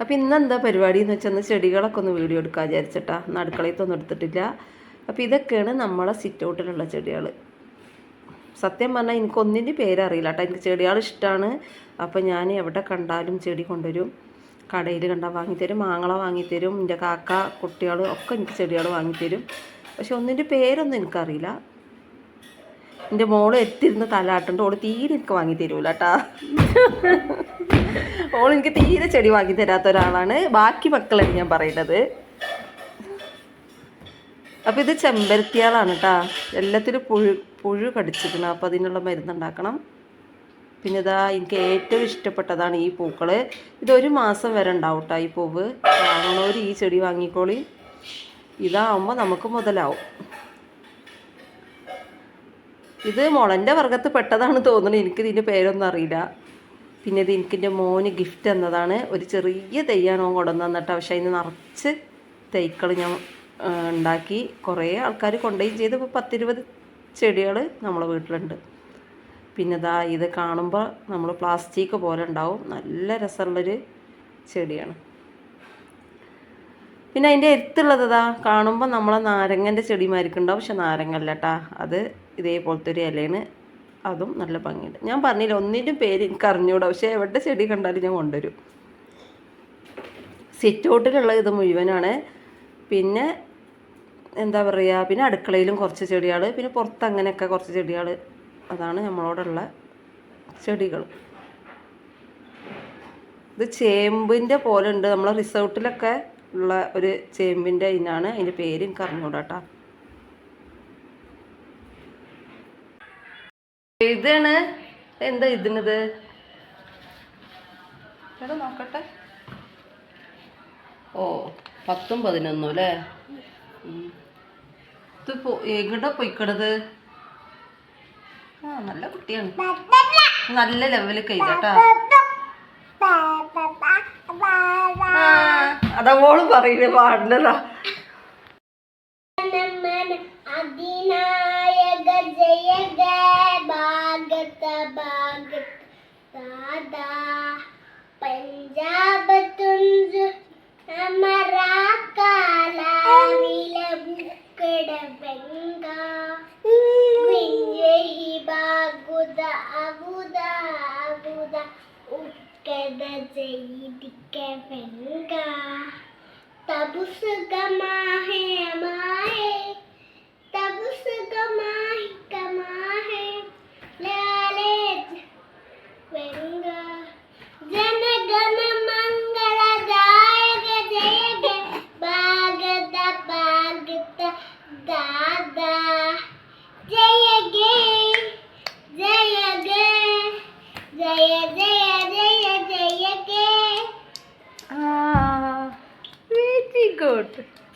അപ്പോൾ ഇന്ന് എന്താ പരിപാടി എന്ന് വെച്ചാൽ ചെടികളൊക്കെ ഒന്ന് വീഡിയോ എടുക്കാൻ വിചാരിച്ചിട്ടാ. ഇന്ന് അടുക്കളയത്തൊന്നും എടുത്തിട്ടില്ല. അപ്പോൾ ഇതൊക്കെയാണ് നമ്മളെ സിറ്റൗട്ടിലുള്ള ചെടികൾ സത്യം പറഞ്ഞാൽ എനിക്ക് ഒന്നിന്റെ പേരറിയില്ല കേട്ടോ. എനിക്ക് ചെടികൾ ഇഷ്ടമാണ് അപ്പോൾ ഞാൻ എവിടെ കണ്ടാലും ചെടി കൊണ്ടുവരും. കടയിൽ കണ്ടാൽ വാങ്ങിത്തരും മാങ്ങള വാങ്ങിത്തരും എന്റെ കാക്ക കുട്ടികൾ ഒക്കെ എനിക്ക് ചെടികൾ വാങ്ങിത്തരും. പക്ഷെ ഒന്നിന്റെ പേരൊന്നും എനിക്കറിയില്ല. എന്റെ മോൾ എത്തിരുന്ന് തലാട്ടുണ്ട് ഓൾ തീരെ എനിക്ക് വാങ്ങി തരൂല കേട്ടാ. ഓൾ എനിക്ക് തീരെ ചെടി വാങ്ങി തരാത്ത ഒരാളാണ്. ബാക്കി മക്കളാണ് ഞാൻ പറയുന്നത്. അപ്പോൾ ഇത് ചെമ്പരത്തിയാളാണ് കേട്ടാ എല്ലാത്തിലും പുഴു പുഴു കടിച്ചിരിക്കണം. അപ്പോൾ അതിനുള്ള മരുന്നുണ്ടാക്കണം പിന്നെ ഇതാ എനിക്ക് ഏറ്റവും ഇഷ്ടപ്പെട്ടതാണ് ഈ പൂക്കൾ ഇതൊരു മാസം വരെ ഉണ്ടാവും ഈ പൂവ്. വാങ്ങണവർ ഈ ചെടി വാങ്ങിക്കോളി. ഇതാവുമ്പോൾ നമുക്ക് മുതലാവും. ഇത് മുളന്റെ വർഗത്ത് പെട്ടതാണ് തോന്നുന്നത് എനിക്ക് ഇതിന്റെ പേരൊന്നും അറിയില്ല. പിന്നെ ഇത് എനിക്ക് എന്റെ മോന് ഗിഫ്റ്റ് എന്നതാണ് ഒരു ചെറിയ തെയ്യാണ് ഓൻ കൊണ്ടുവന്ന് തന്നിട്ട് പക്ഷേ അതിന് നിറച്ച് തൈക്കൾ ഞാൻ ഉണ്ടാക്കി. കുറേ ആൾക്കാർ കൊണ്ടുപോയി ചെയ്ത്. ഇപ്പോൾ പത്തിരുപത് ചെടികൾ നമ്മളെ വീട്ടിലുണ്ട്. പിന്നെ ഇതാ ഇത് കാണുമ്പോൾ നമ്മൾ പ്ലാസ്റ്റിക് പോലെ ഉണ്ടാവും. നല്ല രസമുള്ളൊരു ചെടിയാണ്. പിന്നെ അതിന്റെ എത്തുള്ളത് ഇതാ കാണുമ്പോൾ നമ്മളെ നാരങ്ങന്റെ ചെടിമാരിക്കുണ്ടാവും പക്ഷെ നാരങ്ങല്ല കേട്ടാ അത് ഇതേപോലത്തെ ഒരു ഇലയാണ്. അതും നല്ല ഭംഗിയുണ്ട്. ഞാൻ പറഞ്ഞില്ല ഒന്നിന്റെ പേര് എനിക്ക് അറിഞ്ഞൂടാ. പക്ഷേ എവിടെ ചെടി കണ്ടാലും ഞാൻ കൊണ്ടുവരും. സിറ്റ് ഔട്ടിലുള്ള ഇത് മുഴുവനാണ്. പിന്നെ എന്താ പറയുക പിന്നെ അടുക്കളയിലും കുറച്ച് ചെടികൾ പിന്നെ പുറത്ത് അങ്ങനെയൊക്കെ കുറച്ച് ചെടികൾ അതാണ് നമ്മളോടുള്ള ചെടികൾ. ഇത് ചേമ്പിന്റെ പോലെ ഉണ്ട്. നമ്മളെ റിസോർട്ടിലൊക്കെ ഉള്ള ഒരു ചേമ്പിന്റെ ഇനാണ്. അതിന്റെ പേര് എനിക്ക് അറിഞ്ഞൂടാ കേട്ടോ ഇതാണ് എന്താ ഇതിനത് എടാ നോക്കട്ടെ ഓ പത്തും പതിനൊന്നും അല്ലേ. ഇത് പോ എവിടെ പോയിക്കണത് ആ നല്ല കുട്ടിയാണ് നല്ല ലെവലിൽ കഴിഞ്ഞാട്ടാ അതാ മോൾ പറയുന്നത് പാടുന്നതാ ഉക്കട ജയിദിക്ക ബംഗ तब ওকে